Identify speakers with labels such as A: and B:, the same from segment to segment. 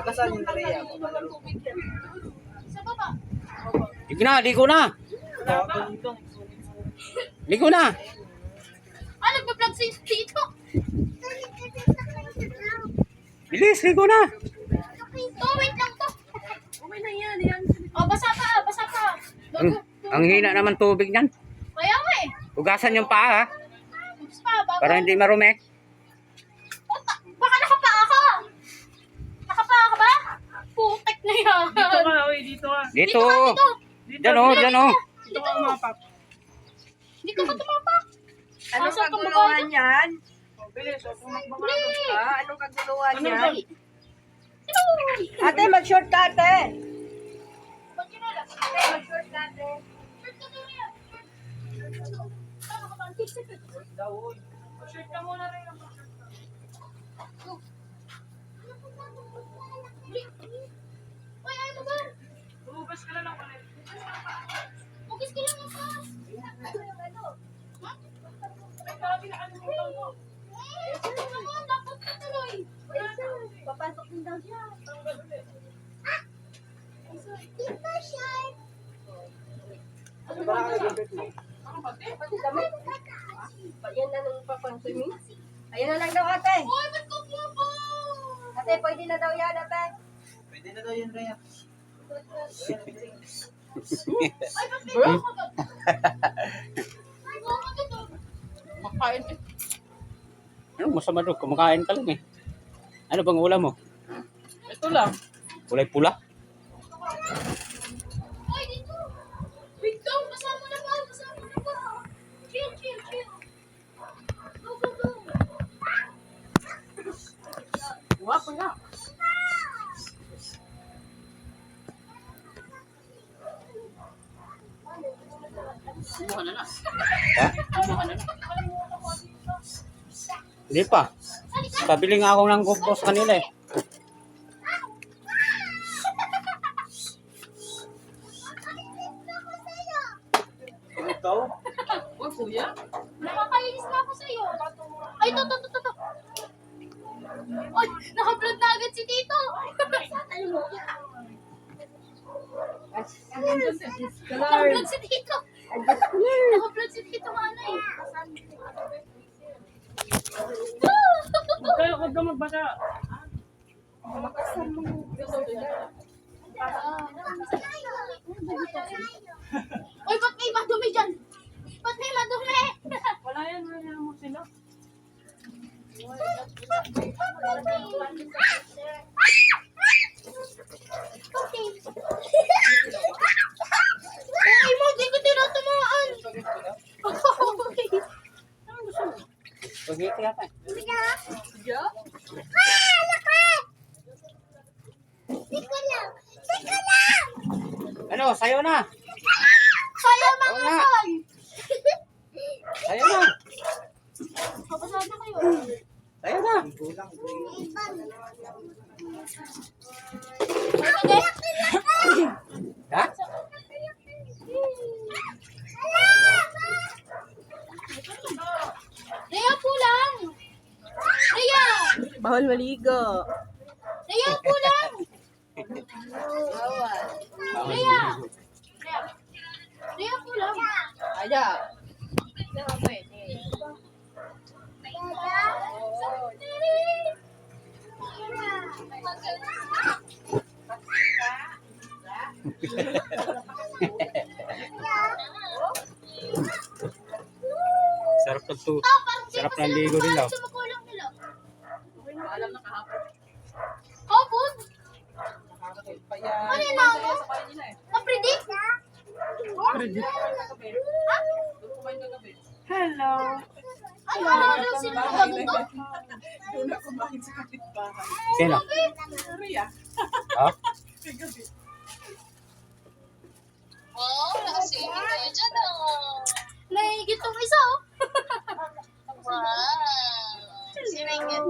A: Saka saan yung Rhea?
B: Sa baba.
C: Ligo na, ligo na. Ligo na.
B: Ah, nagpa-vlog si Tito.
C: Bilis, ligo na.
B: Oh, wait lang to. Okay na yan, yan. Oh, basa pa, basa pa.
C: Ang, ang hina naman tubig niyan.
B: Kaya nga eh.
C: Hugasan yung paa ha, para hindi marumi.
B: Yan.
D: Dito ka, oy, dito ka.
C: Dito.
B: dito.
D: Dito,
C: Diyan oh, diyan oh.
D: Dito ka umapak.
B: Dito ka tumapak.
E: Anong
B: Asa ka
E: kaguluhan yan?
D: Oh, bilis, oh, tumakbo ka.
E: Ah, anong kaguluhan
D: Ano
E: yan?
D: ba?
B: Ito.
E: Ate, mag-short ka, ate.
B: Na?
E: Ate, mag-short ka, ate.
B: Shirt ka doon yan. Tama ka
D: Umugas ka na lang ulit.
B: Bugis ka lang ang pas.
D: Ay, grabe na kalimutan mo.
B: Ano naman? Dapat ka tuloy.
E: Papasok din daw siya.
B: Tito Shark.
A: Ano ba nakalagay mo?
E: Pati damit. Yan na nung papang-swimming. Ayan na lang daw, ate.
B: Uy, ba't ka po po?
E: Ate, pwede na daw yan, ate.
A: Pwede na daw yun, Rhea.
B: Oh.
D: Makain eh.
C: Ano masama doon? Kumakain ka lang eh. Ano bang ulam mo?
D: Ito lang.
C: Kulay pula?
B: Ay, dito. Wait lang, kasama na ba? Kasama na ba? Chill, chill, chill. Go, go, go.
D: Guwapo na. Kumuha na na.
C: Ha?
D: Kumuha na na.
C: Hindi pa. Pabili nga ako ng gupos kanila eh.
A: Ikaw?
D: Uy, kuya.
B: Nakakainis na ako sa'yo. Ay, to, to, to, to, to. Na agad si Tito. Naka-vlog si Tito. Naka-vlog si Tito ano eh.
D: Huwag kayo, huwag ka magbasa.
B: Uy, ba't may madumi dyan? Ba't may madumi?
D: Wala yan, wala mo sila.
B: Ay mo, di ko tinatamaan.
C: Spaghetti yata eh. Ano, sayo na.
B: Kaya
C: Oo
B: mga
C: nga.
B: son.
C: Sayo na.
B: Kapasada kayo.
C: Sayo na
B: pulang. Rhea!
E: Bawal maligo.
B: Rhea, pulang. Rhea! Rhea! Rhea, pulang.
E: Aja.
C: Sarap ng tu.
B: Ah, parang di
C: Sarap ng
B: sila
C: ligo rin
B: kumain
C: daw.
B: sa magulang nila. Ano na ako? Na-predict?
E: Hello.
B: Ay, wala lang sila nagaganto?
C: Sino? Ha?
B: Wow, nakasingin kayo dyan oh. Naigit tong isa oh. wow. Siringit.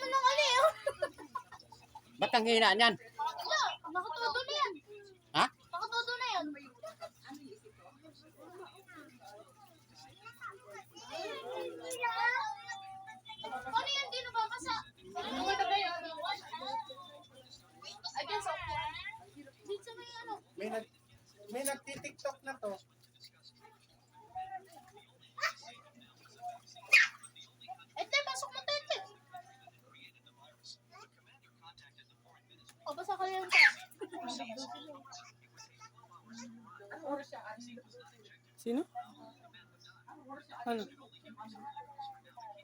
B: naman ng aliyo. Oh.
C: Ba't ang hina niyan?
B: Wala, nakatudo na yan.
C: Ha?
B: Nakatudo na yan. Ano yan, di nababasa? Ano ba ba yan?
E: Again, sa
F: May, nag may
D: nagtitiktok na to.
B: ko yung
D: Sino? Ano?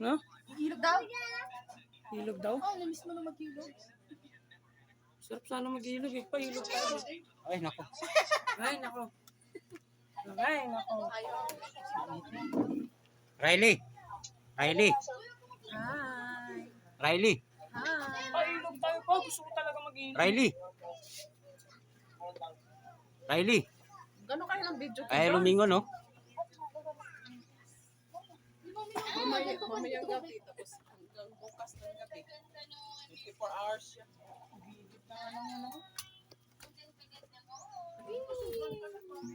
D: No?
E: Ilog daw?
D: Ilog daw?
B: Oo, oh, namiss mo na mag-ilog.
D: Sarap sana mag-ilog eh. Pahilog pa.
C: Ay, nako.
D: Ay, nako. Ay, nako.
C: Riley. Riley.
E: Hi.
C: Riley.
D: Pa. Gusto ko talaga mag-ilog.
C: Riley. Riley.
E: Gano'n kayo ng video?
C: Ay, lumingon, no?
E: Mamaya, mamaya gabi. Tapos hanggang bukas ng gabi. 24 hours siya.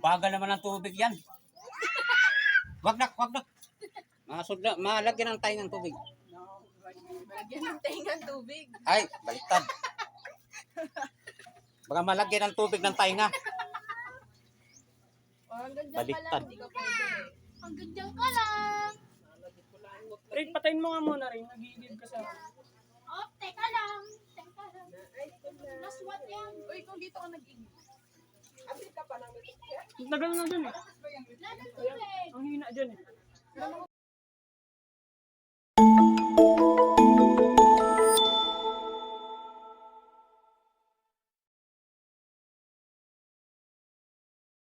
C: Bagal naman ng tubig yan. Wag na, wag na. Masudla, malagyan ng tayo ng tubig.
E: Lagyan ng tengang tubig.
C: Ay, baliktad. Baka malagyan ng tubig ng tainga.
E: O, hanggang dyan
C: Baliktad.
E: lang. Pwede.
B: Hanggang dyan ka lang.
D: Rin, patayin mo nga muna rin. Nag-iilog ka sa...
B: Oh, teka lang. Teka lang. Last one yan.
E: Uy, kung dito ka nag-igil. Abit ka pa ng
D: Tagal na dun eh.
B: Tubig.
D: Ang hina dyan eh.